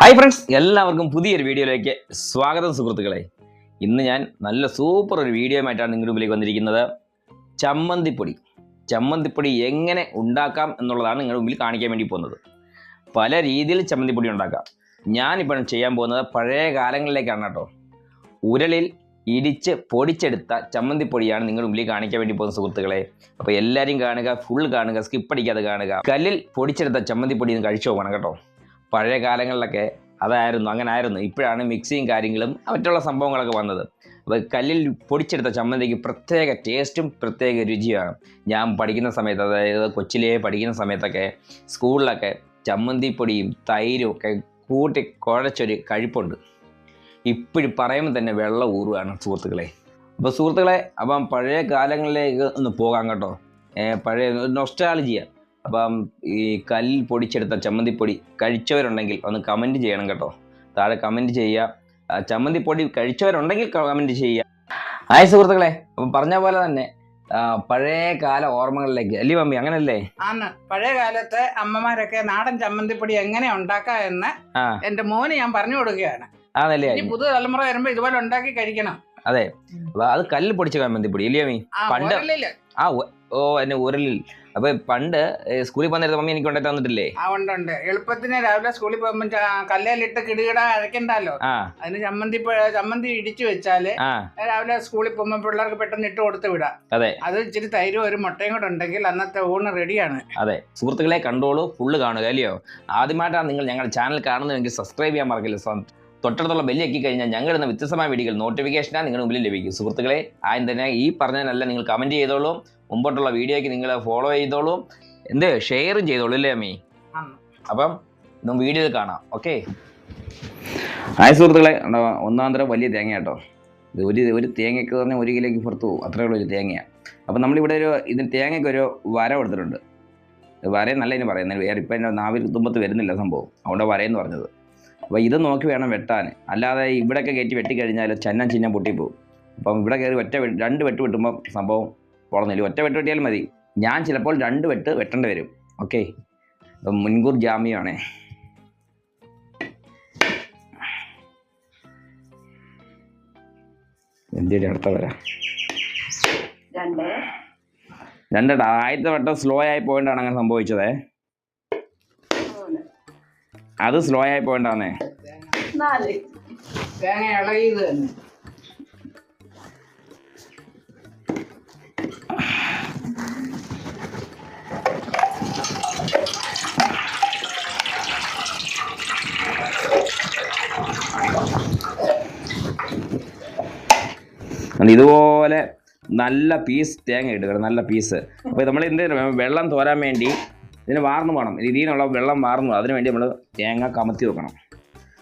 Hi friends എല്ലാവർക്കും പുതിയൊരു വീഡിയോയിലേക്ക് സ്വാഗതം സുഹൃത്തുക്കളെ. ഇന്ന് ഞാൻ നല്ല സൂപ്പർ ഒരു വീഡിയോയുമായിട്ടാണ് നിങ്ങളുടെ മുമ്പിലേക്ക് വന്നിരിക്കുന്നത്. ചമ്മന്തിപ്പൊടി. ചമ്മന്തിപ്പൊടി എങ്ങനെ ഉണ്ടാക്കാം എന്നുള്ളതാണ് നിങ്ങളുടെ മുമ്പിൽ കാണിക്കാൻ വേണ്ടി പോകുന്നത്. പല രീതിയിൽ ചമ്മന്തിപ്പൊടി ഉണ്ടാക്കാം. ഞാനിപ്പോൾ ചെയ്യാൻ പോകുന്നത് പഴയ കാലങ്ങളിലേക്കാണ് കേട്ടോ. ഉരളിൽ ഇടിച്ച് പൊടിച്ചെടുത്ത ചമ്മന്തിപ്പൊടിയാണ് നിങ്ങളുടെ മുമ്പിൽ കാണിക്കാൻ വേണ്ടി പോകുന്ന സുഹൃത്തുക്കളെ. അപ്പോൾ എല്ലാവരും കാണുക ഫുൾ കാണുക സ്കിപ്പ് അടിക്കാതെ കാണുക. കല്ലിൽ പൊടിച്ചെടുത്ത ചമ്മന്തിപ്പൊടി ഒന്ന് കഴിച്ചു പോകണം കേട്ടോ. പഴയ കാലങ്ങളിലൊക്കെ അതായിരുന്നു അങ്ങനെ ആയിരുന്നു ഇപ്പോഴാണ് മിക്സിയും കാര്യങ്ങളും മറ്റുള്ള സംഭവങ്ങളൊക്കെ വന്നത്. അപ്പോൾ കല്ലിൽ പൊടിച്ചെടുത്ത ചമ്മന്തിക്ക് പ്രത്യേക ടേസ്റ്റും പ്രത്യേക രുചിയാണ് ഞാൻ പഠിക്കുന്ന സമയത്ത് അതായത് കൊച്ചിലേ പഠിക്കുന്ന സമയത്തൊക്കെ സ്കൂളിലൊക്കെ ചമ്മന്തിപ്പൊടിയും തൈരും ഒക്കെ കൂട്ടി കുഴച്ചൊരു കഴിപ്പുണ്ട്. ഇപ്പോഴും പറയുമ്പോൾ തന്നെ വെള്ളം ഊറുകയാണ് സുഹൃത്തുക്കളെ. അപ്പോൾ സുഹൃത്തുക്കളെ അപ്പം പഴയ കാലങ്ങളിലേക്ക് ഒന്ന് പോകാം കേട്ടോ. പഴയ നൊസ്റ്റാളജിയ അപ്പം ഈ കല്ലിൽ പൊടിച്ചെടുത്ത ചമ്മന്തിപ്പൊടി കഴിച്ചവരുണ്ടെങ്കിൽ ഒന്ന് കമന്റ് ചെയ്യണം കേട്ടോ. താഴെ കമന്റ് ചെയ്യുക. ചമ്മന്തിപ്പൊടി കഴിച്ചവരുണ്ടെങ്കിൽ കമന്റ് ചെയ്യുക. ആയ സുഹൃത്തുക്കളെ. അപ്പം പറഞ്ഞ പോലെ തന്നെ പഴയ കാല ഓർമ്മകളിലേക്ക്. അല്ലേ മമ്മി? അങ്ങനല്ലേ? ആന്ന് പഴയ കാലത്ത് അമ്മമാരൊക്കെ നാടൻ ചമ്മന്തിപ്പൊടി എങ്ങനെ ഉണ്ടാക്കാം എന്ന് എന്റെ മോന് ഞാൻ പറഞ്ഞു കൊടുക്കുകയാണ്. ആന്നല്ലേ ഇനി പുതു തലമുറ വരുമ്പോ ഇതുപോലെ ഉണ്ടാക്കി കഴിക്കണം. അതെ. അത് കല്ല് പൊടിച്ച ചമ്മന്തിപ്പൊടി. ഇല്ലേ മമ്മി? പണ്ട് ആ ഓ എന്നെ ഉരലിൽ. അപ്പൊ പണ്ട് സ്കൂളിൽ പോകുന്ന മമ്മി എനിക്ക് കൊണ്ടു തന്നിട്ടില്ലേ? ആ ഉണ്ട് ഉണ്ട്. എളുപ്പത്തിന് രാവിലെ സ്കൂളിൽ പോകുമ്പോൾ കല്ലേലിട്ട് കിടുകിട അരക്കണ്ടല്ലോ അതിന് ചമ്മന്തി ചമ്മന്തി ഇടിച്ചു വെച്ചാൽ രാവിലെ സ്കൂളിൽ പോകുമ്പോൾ പിള്ളേർക്ക് പെട്ടെന്ന് ഇട്ട് കൊടുത്ത് വിടാം. അതെ. അത് ഇച്ചിരി തൈരും ഒരു മുട്ടയും കൂടെ ഉണ്ടെങ്കിൽ അന്നത്തെ ഊണ് റെഡിയാണ്. അതെ. സുഹൃത്തുക്കളെ കണ്ടോളൂ ഫുള്ള് കാണുക അല്ലയോ? ആദ്യമായിട്ടാണ് നിങ്ങൾ ഞങ്ങളുടെ ചാനൽ കാണുന്നതെങ്കിൽ സബ്സ്ക്രൈബ് ചെയ്യാൻ മറക്കില്ല തൊട്ടടുത്തുള്ള ബെല്ലിയാക്കി കഴിഞ്ഞാൽ ഞങ്ങളിടുന്ന വ്യത്യസ്തമായ വീഡിയോകൾ നോട്ടിഫിക്കേഷനാണ് നിങ്ങളുടെ മുമ്പിൽ ലഭിക്കും. സുഹൃത്തുക്കളെ ആദ്യം തന്നെ ഈ പറഞ്ഞതിനല്ല നിങ്ങൾ കമന്റ് ചെയ്തോളൂ. മുമ്പോട്ടുള്ള വീഡിയോയ്ക്ക് നിങ്ങൾ ഫോളോ ചെയ്തോളൂ. എന്ത്? ഷെയറും ചെയ്തോളൂ അല്ലേ അമ്മി. അപ്പം ഇന്നും വീഡിയോയിൽ കാണാം. ഓക്കെ ആയ സുഹൃത്തുക്കളെ. ഒന്നാം തരം വലിയ തേങ്ങ കേട്ടോ. ഇത് ഒരു ഒരു തേങ്ങയ്ക്ക് പറഞ്ഞാൽ ഒരു കിലോയ്ക്ക് പുറത്ത് പോകും. അത്രയേ ഉള്ളൂ ഒരു തേങ്ങയാണ് അപ്പം നമ്മളിവിടെ ഒരു ഇതിന് തേങ്ങയ്ക്ക് ഒരു വര കൊടുത്തിട്ടുണ്ട്. വര നല്ല ഇതിന് പറയുന്നത്. വേറെ ഇപ്പം എന്റെ നാവിൽ തുമ്പത്ത് വരുന്നില്ല സംഭവം. അതുകൊണ്ട് വരയെന്ന് പറഞ്ഞത്. അപ്പോൾ ഇത് നോക്കി വേണം വെട്ടാൻ. അല്ലാതെ ഇവിടെയൊക്കെ കയറ്റി വെട്ടിക്കഴിഞ്ഞാൽ ചന്നം ചിഹ്നം പൊട്ടിപ്പോവും. അപ്പം ഇവിടെ കയറി ഒറ്റ രണ്ട് വെട്ട് വെട്ടുമ്പോൾ സംഭവം പൊളന്നില്ല ഒറ്റ വെട്ട് വെട്ടിയാലും മതി. ഞാൻ ചിലപ്പോൾ രണ്ട് വെട്ട് വെട്ടേണ്ടി വരും. ഓക്കെ മുൻകൂർ ജാമ്യമാണേ. എന്തിയുടെ അടുത്ത വരാം? രണ്ട്. രണ്ടട. ആദ്യത്തെ വട്ടം സ്ലോ ആയി പോയിട്ടാണ് അങ്ങനെ സംഭവിച്ചതേ. അത് സ്ലോ ആയി പോയിട്ടാണേ നാല്. തേങ്ങ ഇളകിയത് തന്നെ. ഇതുപോലെ നല്ല പീസ് തേങ്ങ ഇടുക നല്ല പീസ് അപ്പോൾ നമ്മൾ എന്ത് വെള്ളം തോരാൻ വേണ്ടി ഇതിന് വാർന്നു പോകണം. രീതിയിലുള്ള വെള്ളം വാർന്നു അതിന് വേണ്ടി നമ്മൾ തേങ്ങ കമത്തി വെക്കണം.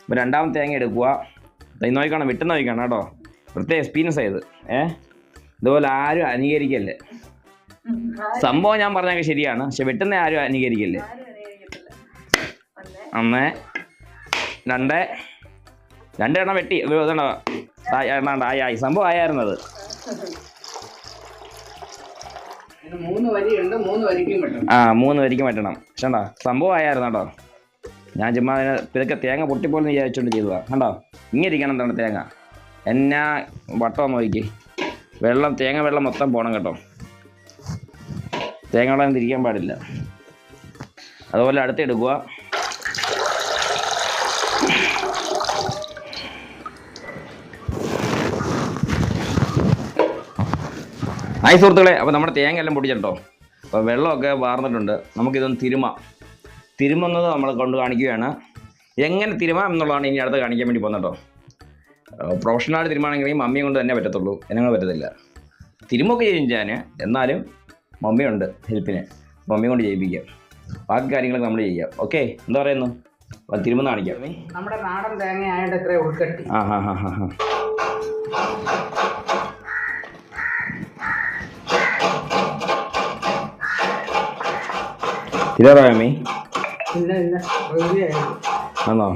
അപ്പോൾ രണ്ടാമത്തെ തേങ്ങ എടുക്കുക. നോക്കണം വിട്ടുന്ന നോക്കണം കേട്ടോ. പ്രത്യേക എക്സ്പീരിയൻസ് ആയത് ഏഹ് ഇതുപോലെ ആരും അനുകരിക്കല്ലേ സംഭവം ഞാൻ പറഞ്ഞൊക്കെ ശരിയാണ്. പക്ഷെ വെട്ടുന്ന ആരും അനുകരിക്കല്ലേ ഒന്ന് രണ്ട് രണ്ടെണ്ണം വെട്ടി. എണ്ണാണ്ട് ആയി ആയി സംഭവം ആയായിരുന്നത് ആ മൂന്ന് വരിക്കും വെട്ടണം. കണ്ടോ? സംഭവം ആയായിരുന്നു കേട്ടോ. ഞാൻ ചുമ്മാ അതിന് ഇതൊക്കെ തേങ്ങ പൊട്ടിപ്പോലെന്ന് വിചാരിച്ചുകൊണ്ട് ചെയ്തതാ. കണ്ടോ? ഇങ്ങനെ ഇരിക്കണം എന്താണ് തേങ്ങ? എന്നാ വട്ടം നോക്കി വെള്ളം തേങ്ങ വെള്ളം മൊത്തം പോകണം കേട്ടോ. തേങ്ങ വെള്ളം തിരിക്കാൻ പാടില്ല. അതുപോലെ അടുത്തെടുക്കുക ഹായ് സുഹൃത്തുക്കളെ. അപ്പോൾ നമ്മുടെ തേങ്ങ എല്ലാം പൊടിച്ചിട്ടോ അപ്പോൾ വെള്ളമൊക്കെ വാർന്നിട്ടുണ്ട്. നമുക്കിതൊന്ന് തിരുമ. തിരുമുന്നത് നമ്മൾ കൊണ്ട് കാണിക്കുകയാണ്. എങ്ങനെ തിരുമാം എന്നുള്ളതാണ് ഇനി അടുത്ത് കാണിക്കാൻ വേണ്ടി പോകുന്നത് കേട്ടോ. പ്രൊഫഷണലായിട്ട് തിരുമാണെങ്കിൽ മമ്മിയെ കൊണ്ട് തന്നെ പറ്റത്തുള്ളൂ. എന്നെ പറ്റത്തില്ല. തിരുമൊക്കെ ചെയ്യും ഞാൻ. എന്നാലും മമ്മിയുണ്ട് ഹെൽപ്പിന്. മമ്മി കൊണ്ട് ചെയ്യിപ്പിക്കാം. ബാക്കി കാര്യങ്ങളൊക്കെ നമ്മൾ ചെയ്യാം. ഓക്കെ എന്താ പറയുന്നു? തിരുമെന്ന് കാണിക്കാം. നമ്മുടെ നാടൻ തേങ്ങ ആയിട്ട് ഇത്ര ഉൾക്കട്ടി? ആ ഹാ ഹാ ഹാ ഹാ വന്നെങ്കിലേ മീ. ആണോ?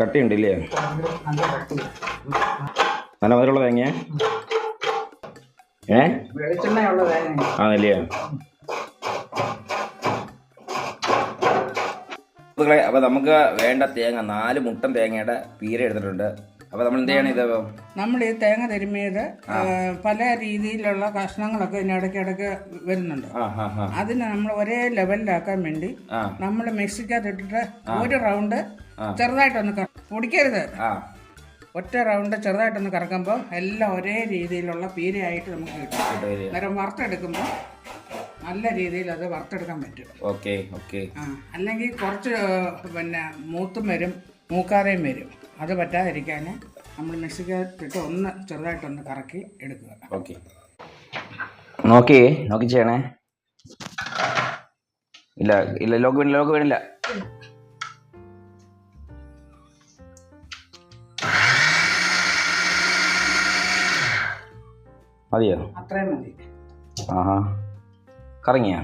കട്ടിയുണ്ടല്ലേ? നല്ല മധുരമുള്ള തേങ്ങ ഏ? ആണല്ലേ? സുഹൃത്തുക്കളെ അപ്പോൾ നമുക്ക് വേണ്ട തേങ്ങ നാല് മുട്ടൻ തേങ്ങയുടെ പീര എടുത്തിട്ടുണ്ട്. അപ്പോൾ നമ്മൾ എന്ത് ചെയ്യണം ഇത്? നമ്മൾ ഈ തേങ്ങ തിരുമ്മിയത് പല രീതിയിലുള്ള കഷ്ണങ്ങളൊക്കെ ഇതിനിടയ്ക്കിടയ്ക്ക് വരുന്നുണ്ട്. ആ ഹാ ഹാ അതിന് നമ്മൾ ഒരേ ലെവലിലാക്കാൻ വേണ്ടി നമ്മൾ നമ്മൾ മിക്സിക്കകത്തിട്ടിട്ട് ഒരു റൗണ്ട് ചെറുതായിട്ടൊന്ന് പൊടിക്കരുത്. ഒറ്റ റൗണ്ട് ചെറുതായിട്ടൊന്ന് കറക്കുമ്പോൾ എല്ലാം ഒരേ രീതിയിലുള്ള പീരയായിട്ട് നമുക്ക് കിട്ടും. നേരം വറുത്തെടുക്കുമ്പോൾ നല്ല രീതിയിൽ അത് വറുത്തെടുക്കാൻ പറ്റും. Okay okay. അല്ലെങ്കിൽ കുറച്ച് പിന്നെ മൂത്തും വരും മൂക്കാറയും വരും. അത് പറ്റാതിരിക്കാൻ നമ്മൾ മിക്സിക്കകത്തിട്ട് ഒന്ന് ചെറുതായിട്ടൊന്ന് കറക്കി എടുക്കുക. ഓക്കെ. നോക്കി നോക്കി ചെയ്യണേ. ഇല്ല ഇല്ല ലോക്ക് വീണില്ല ലോക്ക് വീണില്ല. മതിയോ? അത്രയും മതി. ആഹാ. കറങ്ങിയാ?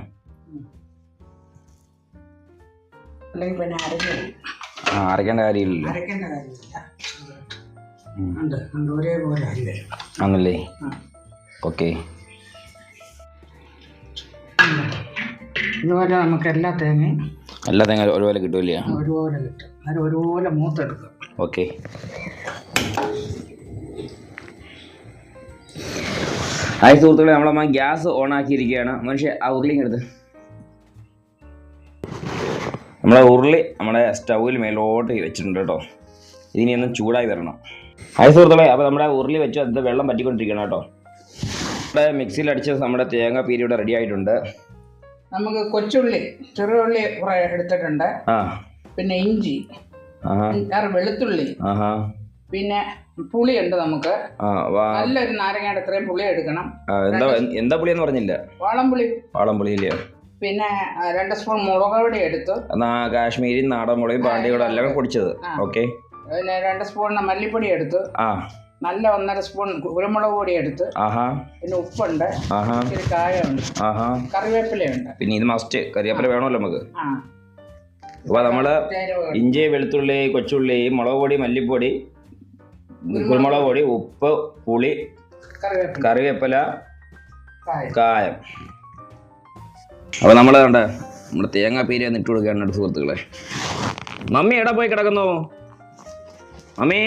അല്ലെങ്കിൽ പിന്നെ അരയ്ക്ക ആ അരയ്ക്കേണ്ട കാര്യമില്ലല്ലോ. അരയ്ക്കേണ്ട കാര്യമില്ല. ഉം. ഉണ്ട്. ഉണ്ട്. ഒരേപോലെ അല്ലേ ആണല്ലേ. ഓക്കെ. ഇതുപോലെ നമുക്ക് എല്ലാ തേങ്ങയും എല്ലാ തേങ്ങ ഒരുപോലെ കിട്ടുമല്ലേ ഒരുപോലെ കിട്ടും. അത് ഒരുപോലെ മൂത്തെടുക്കും. ഓക്കെ. ഹായ് സുഹൃത്തുക്കളെ നമ്മളമ്മ ഗ്യാസ് ഓൺ ആക്കിയിരിക്കുകയാണ് മനുഷ്യ ആ ഉരുളിയും എടുത്ത്. നമ്മളെ ഉരുളി നമ്മുടെ സ്റ്റൗവിൽ മേലോട്ട് വെച്ചിട്ടുണ്ട് കേട്ടോ. ഇതിനി ഒന്ന് ചൂടായി വരണം. ഹായ് സുഹൃത്തുക്കളെ അപ്പോൾ നമ്മുടെ ഉരുളി വെച്ച് അത് വെള്ളം പറ്റിക്കൊണ്ടിരിക്കണം കേട്ടോ. നമ്മുടെ മിക്സിയിൽ അടിച്ച നമ്മുടെ തേങ്ങ പീരി ഇവിടെ റെഡി ആയിട്ടുണ്ട്. നമുക്ക് കൊച്ചുള്ളി ചെറുള്ളി എടുത്തിട്ടുണ്ട്. പിന്നെ ഇഞ്ചി വെളുത്തുള്ളി. പിന്നെ പുളിയുണ്ട് നമുക്ക്. നല്ലൊരു നാരങ്ങയുടെ ഇത്രയും പുളി എടുക്കണം. എന്താ എന്താ പുളി എന്ന് പറഞ്ഞില്ല? വാളംപുളി. വാളംപുളി ഇല്ല? പിന്നെ രണ്ട് സ്പൂൺ മുളക് പൊടി എടുത്തു. കാശ്മീരി നാടൻ മുളകും പാണ്ടികളും എല്ലാം പൊടിച്ചത്. ഓക്കെ. പിന്നെ രണ്ട് സ്പൂൺ മല്ലിപ്പൊടി എടുത്തു. ആ. നല്ല ഒന്നര സ്പൂൺ കുരുമുളക് പൊടി എടുത്ത്. ആഹാ. പിന്നെ ഉപ്പുണ്ട്. ആഹാ. ഇച്ചിരി കായമുണ്ട് ആഹാ. കറിവേപ്പിലയുണ്ട്. പിന്നെ ഇത് മസ്റ്റ് കറിവേപ്പില വേണമല്ലോ നമുക്ക്. അപ്പോൾ നമ്മൾ ചേരുവകൾ. ഇഞ്ചി വെളുത്തുള്ളി കൊച്ചുള്ളി മുളക് പൊടി മല്ലിപ്പൊടി കുരുമുളക് പൊടി ഉപ്പ് പുളി കറിവേപ്പില. കായം. അപ്പൊ അപ്പോൾ നമ്മൾ കണ്ട നമ്മുടെ തേങ്ങാ പീരി ഒന്ന് ഇട്ട് കൊടുക്കുകയാണ് സുഹൃത്തുക്കളെ. മമ്മി എവിടെ പോയി കിടക്കുന്നു? മമ്മി?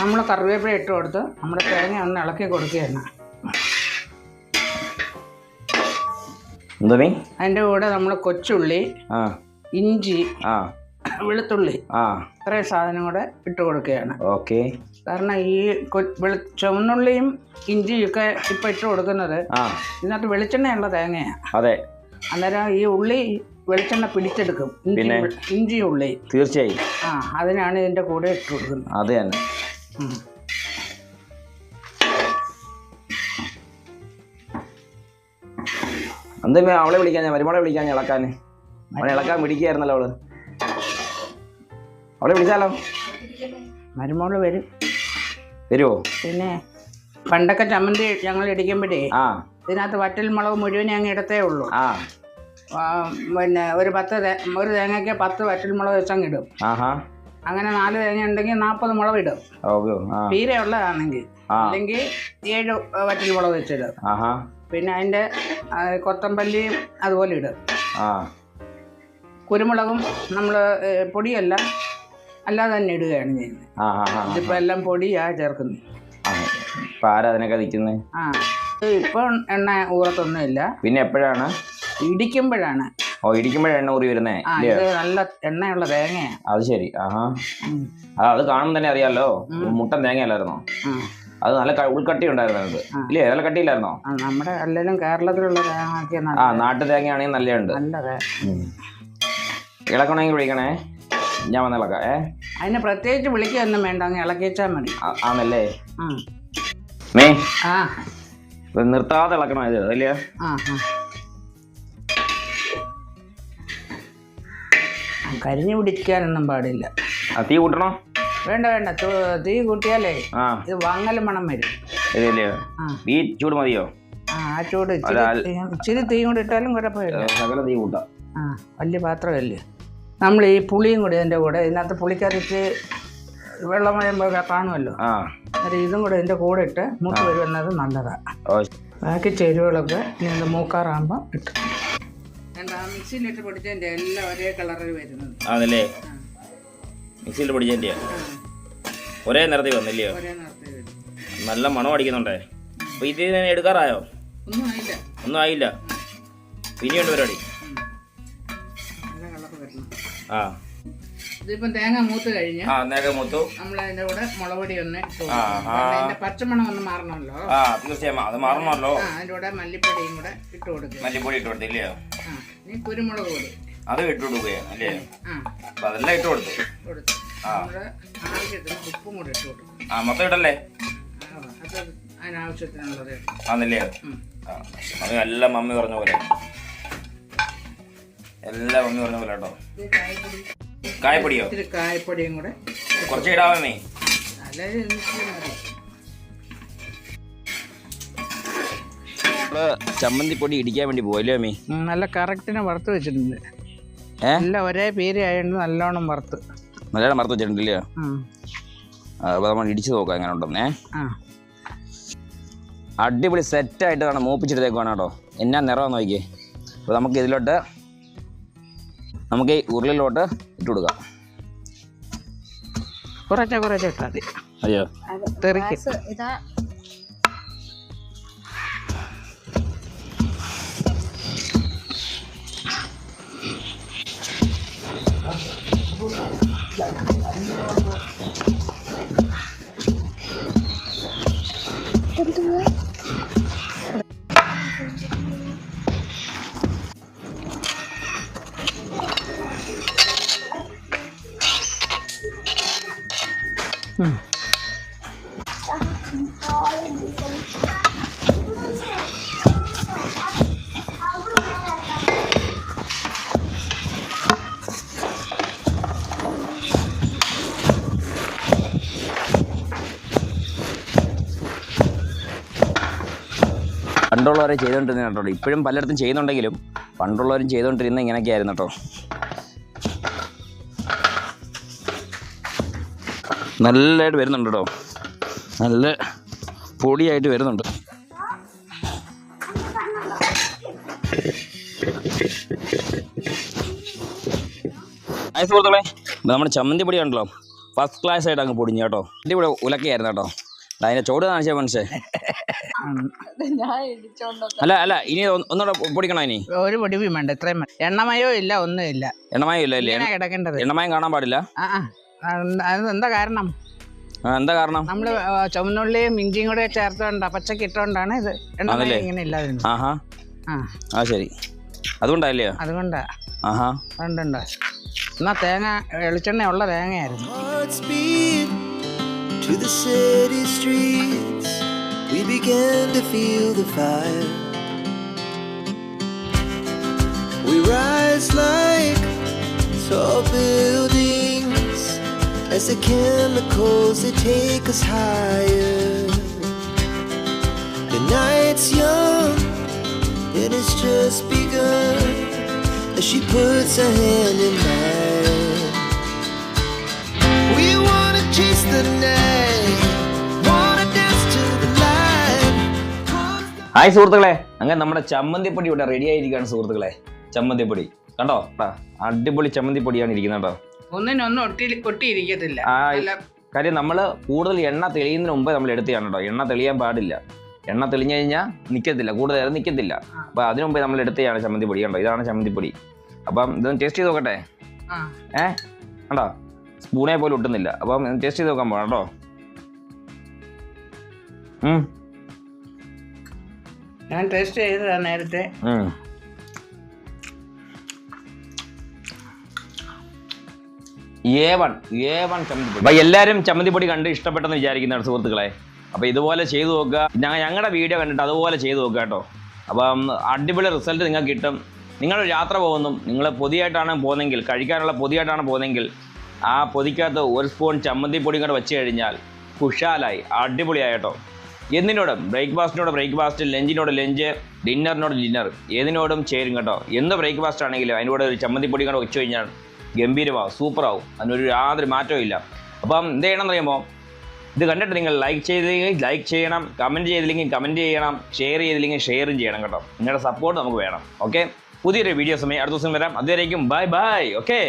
നമ്മൾ കറിവേപ്പില ഇട്ട് കൊടുത്ത് നമ്മുടെ തേങ്ങ ഒന്ന് ഇളക്കി കൊടുക്കുകയാണ്. അതിന്റെ കൂടെ നമ്മൾ കൊച്ചുള്ളി ആ. ഇഞ്ചി ആ. വെളുത്തുള്ളി. ആ. ഇത്രയും സാധനം കൂടെ ഇട്ട് കൊടുക്കുകയാണ്. ഓക്കെ. കാരണം ഈ കൊ- വെളു ചുവന്നുള്ളിയും ഇഞ്ചിയൊക്കെ ഇപ്പം ഇട്ട് കൊടുക്കുന്നത് ആ. ഇതിനകത്ത് വെളിച്ചെണ്ണയുള്ള തേങ്ങയാണ് അതെ. അന്നേരം ഈ ഉള്ളി വെളിച്ചെണ്ണ പിടിച്ചെടുക്കും. ഇഞ്ചി പിന്നെ? ഇഞ്ചി ഉള്ളി. തീർച്ചയായും. ആ അതിനാണ് ഇതിന്റെ കൂടെ ഇട്ട് കൊടുക്കുന്നത്. അതെ തന്നെ. ഉം. എന്താ അവളെ വിളിക്കാൻ ഞാൻ മരുമോളെ വിളിക്കാൻ ഇളക്കാൻ. അവളെ ഇളക്കാൻ പിടിക്കുകയായിരുന്നല്ലോ അവൾ. അവളെ വിളിച്ചാലോ? മരുമോൾ വരും. വരുമോ പിന്നെ പണ്ടൊക്കെ ചമ്മന്തി ഞങ്ങൾ ഇടിക്കുമ്പോഴേ ആ. ഇതിനകത്ത് വറ്റൽ മുളക് മുഴുവൻ ഞങ്ങൾ ഇടത്തേ ഉള്ളൂ. ആ. ആ, പിന്നെ ഒരു പത്ത് തേ- ഒരു തേങ്ങയ്ക്ക് പത്ത് വറ്റൽ മുളക് വെച്ചങ്ങ് ഇടും. ആഹാ. അങ്ങനെ നാല് തേങ്ങ ഉണ്ടെങ്കിൽ നാൽപ്പത് മുളക് ഇടും. ഓക്കെ ആ. അല്ലെങ്കിൽ ഏഴ് വറ്റൽ മുളക് വെച്ചിടും. ആഹാ. പിന്നെ അതിന്റെ ആ, കൊത്തമ്പല്ലിയും അതുപോലെ ഇടും. ആ. കുരുമുളകും നമ്മൾ പൊടിയല്ല അല്ലാതെ തന്നെ ഇടുകയാണ് ചെയ്യുന്നത്. ആ ആ ആ എല്ലാം പൊടിയാ ചേർക്കുന്നത്. ആ ഇപ്പം ആരാ അതിനൊക്കെ നിൽക്കുന്നത് ആ ഇത് ഇപ്പോൾ എണ്ണ ഊറത്തൊന്നുമില്ല. പിന്നെ എപ്പോഴാണ്? ഇടിക്കുമ്പോഴാണ്. ഓ ഇടിക്കുമ്പോഴാണ് എണ്ണ ഊറി വരുന്നേ? ആ ഇത് നല്ല എണ്ണയുള്ള തേങ്ങയാണ് അത് ശരി. ആഹാ. ഉം. അത് അത് കാണുമ്പോൾ തന്നെ അറിയാലോ. മുട്ടൻ തേങ്ങയല്ലായിരുന്നോ? അല്ലായിരുന്നോ അത് നല്ല ക- ഉൾക്കട്ടി ഉണ്ടായിരുന്നു അത്. ഇല്ലേ? നല്ല കട്ടിയില്ലായിരുന്നോ? ആ നമ്മുടെ എല്ലാവരും കേരളത്തിലുള്ള തേങ്ങ ആ നല്ല നാട്ടു തേങ്ങയാണെങ്കിൽ നല്ലതുണ്ട്. നല്ല തേ ഇളക്കണമെങ്കിൽ വിളിക്കണേ ഞാൻ വന്നിളക്കാം. ഏ? അതിനെ പ്രത്യേകിച്ച് വിളിക്കുകയൊന്നും വേണ്ട അങ്ങ് ഇളക്കിച്ചാൽ മതി. ആണല്ലേ മേ? ആ. നിർത്താതെ ഇളക്കണം ഇത് അല്ലേ? ആ കരിഞ്ഞു പിടിക്കാനൊന്നും പാടില്ല. തീ കൂട്ടണോ? വേണ്ട വേണ്ട. തീ കൂട്ടിയാലേ ഇത് വാങ്ങൽ മണം വരും. ഈ ചൂട് മതിയോ? ആ ചൂട് ഇച്ചിരി തീ- കൂടി ഇട്ടാലും കുഴപ്പമില്ല. തീ കൂട്ടാം. ആ വലിയ പാത്രമല്ലേ? നമ്മൾ ഈ പുളിയും കൂടി ഇതിന്റെ കൂടെ ഇതിനകത്ത് പുളിക്കരച്ച് വെള്ളം വരുമ്പോൾ കാണുമല്ലോ? ആ. അന്നേരം ഇതും കൂടെ ഇതിന്റെ കൂടെ ഇട്ട് മൂത്ത് വരുന്നത് നല്ലതാണ് ബാക്കി ചേരുവകളൊക്കെ ഇനി ഒന്ന് മൂക്കാറാകുമ്പോൾ ഇട്ട്. മിക്സിയിലിട്ട് പൊടിച്ചതിന്റെ എല്ലാം ഒരേ കളറിൽ വരുന്നത്. ആണല്ലേ? മിക്സിയിൽ പൊടിച്ചതിന്റെ ഒരേ നിറത്തിൽ വന്നില്ലയോ? നല്ല മണം അടിക്കുന്നുണ്ടേ. അപ്പോൾ ഇത് എടുക്കാറായോ? ഒന്നും ആയില്ല. ഒന്നും ആയില്ല. പിന്നെയുണ്ട് പരിപാടി. ആ. ഇതിപ്പം തേങ്ങ മൂത്ത് കഴിഞ്ഞ് ആ നേരെ മൂത്തു. നമ്മൾ അതിന്റെ കൂടെ മുളപൊടി ഒന്ന് ഇട്ട് ആ. കാരണം പച്ചമണം ഒന്ന് മാറണമല്ലോ. ആ തീർച്ചയായും. അത് മാറണമല്ലോ. ആ അതിന്റെ കൂടെ മല്ലിപ്പൊടിയും കൂടെ ഇട്ട് കൊടുക്കുക മല്ലിപ്പൊടി ഇട്ട് കൊടുത്തില്ലയോ ആ ഇനി കുരുമുളക് പൊടി. അത് ഇട്ട് കൊടുക്കുകയാണ് അല്ലേ? ആ. അപ്പം അതെല്ലാം ഇട്ട് കൊടുത്തു. കൊടുത്തു. നമ്മൾ ആവശ്യത്തിന് ഉപ്പും കൂടെ ഇട്ട് കൊടുക്കും. ആ മൊത്തം ഇടല്ലേ? ആ, അത് അതിനാവശ്യത്തിനുള്ളത് ഇടും. ആന്നില്ലേ ഉം. ആ അത് എല്ലാം മമ്മി പറഞ്ഞ പോലെ. എല്ലാം ഒന്ന് പറഞ്ഞ പോലെ കേട്ടോ. കായപ്പൊടിയോ? കായപ്പൊടിയും കൂടെ കുറച്ച് ഇടാവേ ചമ്മന്തിപ്പൊടി ഇച്ചിരി ചമ്മന്തി പൊടി ഇടിക്കാൻ വേണ്ടി പോയല്ലോ മീ നല്ല കറക്റ്റിനെ വറുത്ത് വെച്ചിട്ടുണ്ട്. എല്ലാം ഒരേ പേര് ആയതുകൊണ്ട് നല്ലോണം വറുത്ത്. നല്ലോണം വറുത്ത് വെച്ചിട്ടുണ്ടല്ലേ. അപ്പോൾ നമ്മൾ ഇടിച്ച് നോക്കാം എങ്ങനെ ഉണ്ടെന്നേ. അടിപൊളി സെറ്റായിട്ട് വേണം മൂപ്പിച്ചെടുത്തേക്ക് വേണം കേട്ടോ. എന്നാ നിറം നോക്കിയേ അപ്പോൾ നമുക്ക് ഇതിലോട്ട് നമുക്ക് ഈ ഉരുളിലോട്ട് ഇട്ട് കൊടുക്കാം. കുറച്ചാ കുറച്ചേ ഇട്ടാൽ മതി. അയ്യോ. തെറിക്കും. പണ്ടുള്ളവരെ ചെയ്തുകൊണ്ടിരുന്ന കേട്ടോ ഇപ്പോഴും പലയിടത്തും ചെയ്യുന്നുണ്ടെങ്കിലും പണ്ടുള്ളവരും ചെയ്തുകൊണ്ടിരുന്ന ഇങ്ങനെയൊക്കെ ആയിരുന്നു കേട്ടോ. നല്ലതായിട്ട് വരുന്നുണ്ട്? കേട്ടോ നല്ല പൊടിയായിട്ട് വരുന്നുണ്ട്. ഐസ് സുഹൃത്തുക്കളെ നമ്മുടെ ചമ്മന്തി പൊടി ഉണ്ടല്ലോ ഫസ്റ്റ് ക്ലാസ് ആയിട്ട് അങ്ങ് പൊടിഞ്ഞു കേട്ടോ. എന്റെ ഇവിടെ ഉലക്കയായിരുന്നു കേട്ടോ. അതിന്റെ ചോട് കാണിച്ചാൽ ഇടിച്ചോണ്ടോ അല്ല അല്ല ഇനി ഒന്ന് ഒന്നുകൂടെ പൊടിക്കണോ ഇനി? ഒരു പൊടി വേണ്ട ഇത്രയും എണ്ണമയോ ഇല്ല ഒന്നും ഇല്ല. എണ്ണമയോ ഇല്ല ഇല്ലേ? എണ്ണമയം കാണാൻ പാടില്ല. എന്താ കാരണം? എന്താ കാരണം? നമ്മൾ ചുവന്നുള്ളിയും ഇഞ്ചിയും കൂടെ ചേർത്തോണ്ടാ പച്ചക്ക് ഇട്ടോണ്ടാണ് ഇത്. എണ്ണമയം? ഇങ്ങനെ ഇല്ലാതെ ആഹാ. ആ. ശരി. അതുകൊണ്ടല്ലയോ അതുകൊണ്ടാ. ആഹാ. അതുകൊണ്ടുണ്ടോ. എന്നാ തേങ്ങ വെളിച്ചെണ്ണ ഉള്ള തേങ്ങയായിരുന്നു. To the city streets. We began to feel the fire. We rise like tall buildings. As the chemicals they take us higher. The night's young it it's just begun as she puts her hand in mine. We wanna chase the night. Hi സുഹൃത്തുക്കളെ അങ്ങനെ നമ്മുടെ ചമ്മന്തിപ്പൊടി ഇവിടെ ready ആയിരിക്കുകയാണ് സുഹൃത്തുക്കളെ ചമ്മന്തിപ്പൊടി കണ്ടോ അടിപൊളി ചമ്മന്തിപ്പൊടിയാണ് ഇരിക്കുന്നത് കേട്ടോ ഒന്നിനൊന്നും ഒട്ടി ഒട്ടിയിരിക്കത്തില്ല. ആ, കാര്യം നമ്മൾ കൂടുതൽ എണ്ണ തെളിയുന്നതിന് മുമ്പ് നമ്മൾ എടുത്തതാണ് കേട്ടോ. എണ്ണ തെളിയാൻ പാടില്ല. എണ്ണ തെളിഞ്ഞു കഴിഞ്ഞാൽ നിൽക്കത്തില്ല കൂടുതൽ നേരം നിൽക്കത്തില്ല അപ്പോൾ അതിനു മുമ്പേ നമ്മൾ എടുത്തതാണ് ചമ്മന്തിപ്പൊടി കണ്ടോ? ഇതാണ് ചമ്മന്തിപ്പൊടി അപ്പം ഇതൊന്ന് ടേസ്റ്റ് ചെയ്ത് നോക്കട്ടെ. ഏ? കണ്ടോ? സ്പൂണേ പോലും ഒട്ടുന്നില്ല. അപ്പം ടേസ്റ്റ് ചെയ്ത് നോക്കാൻ പോകണം കേട്ടോ. ഞാൻ ടേസ്റ്റ് ചെയ്തതാ നേരത്തെ. എ വൺ എ ചമ്മന്തിപ്പൊടി അപ്പം കണ്ട് ഇഷ്ടപ്പെട്ടെന്ന് വിചാരിക്കുന്നതാണ് സുഹൃത്തുക്കളെ. അപ്പോൾ ഇതുപോലെ ചെയ്തു നോക്കുക. ഞങ്ങൾ ഞങ്ങളുടെ വീഡിയോ കണ്ടിട്ട് അതുപോലെ ചെയ്തു നോക്കുക കേട്ടോ. അപ്പം അടിപൊളി റിസൾട്ട് നിങ്ങൾക്ക് കിട്ടും. നിങ്ങൾ യാത്ര പോകുന്നു. നിങ്ങൾ പൊതിയായിട്ടാണ് പോകുന്നതെങ്കിൽ കഴിക്കാനുള്ള പൊതിയായിട്ടാണ് പോകുന്നതെങ്കിൽ ആ പൊതിക്കകത്ത് ഒരു സ്പൂൺ ചമ്മന്തിപ്പൊടി കൂടെ വെച്ച് കഴിഞ്ഞാൽ കുഷാലായി അടിപൊളിയായിട്ടോ എന്തിനോടും? ബ്രേക്ക്ഫാസ്റ്റിനോട് ബ്രേക്ക്ഫാസ്റ്റ് ലഞ്ചിനോട് ലഞ്ച് ഡിന്നറിനോട് ഡിന്നർ. ഏതിനോടും ചേരും കേട്ടോ. എന്ത് ബ്രേക്ക്ഫാസ്റ്റ് ആണെങ്കിലും അതിനോട് ഒരു ചമ്മന്തിപ്പൊടി കൂടെ വെച്ച് കഴിഞ്ഞാൽ ഗംഭീരമാവും സൂപ്പറാവും. അതിനൊരു യാതൊരു മാറ്റവും ഇല്ല. അപ്പം എന്ത് ചെയ്യണം എന്നറിയുമ്പോൾ ഇത് കണ്ടിട്ട് നിങ്ങൾ ലൈക്ക് ചെയ്തില്ലെങ്കിൽ ലൈക്ക് ചെയ്യണം കമന്റ് ചെയ്തില്ലെങ്കിൽ കമന്റ് ചെയ്യണം ഷെയർ ചെയ്തില്ലെങ്കിൽ ഷെയറും ചെയ്യണം കേട്ടോ. നിങ്ങളുടെ സപ്പോർട്ട് നമുക്ക് വേണം. ഓക്കെ പുതിയൊരു വീഡിയോ സമയം അടുത്ത ദിവസം വരാം. അതുവരേക്കും ബൈ ബൈ ഓക്കെ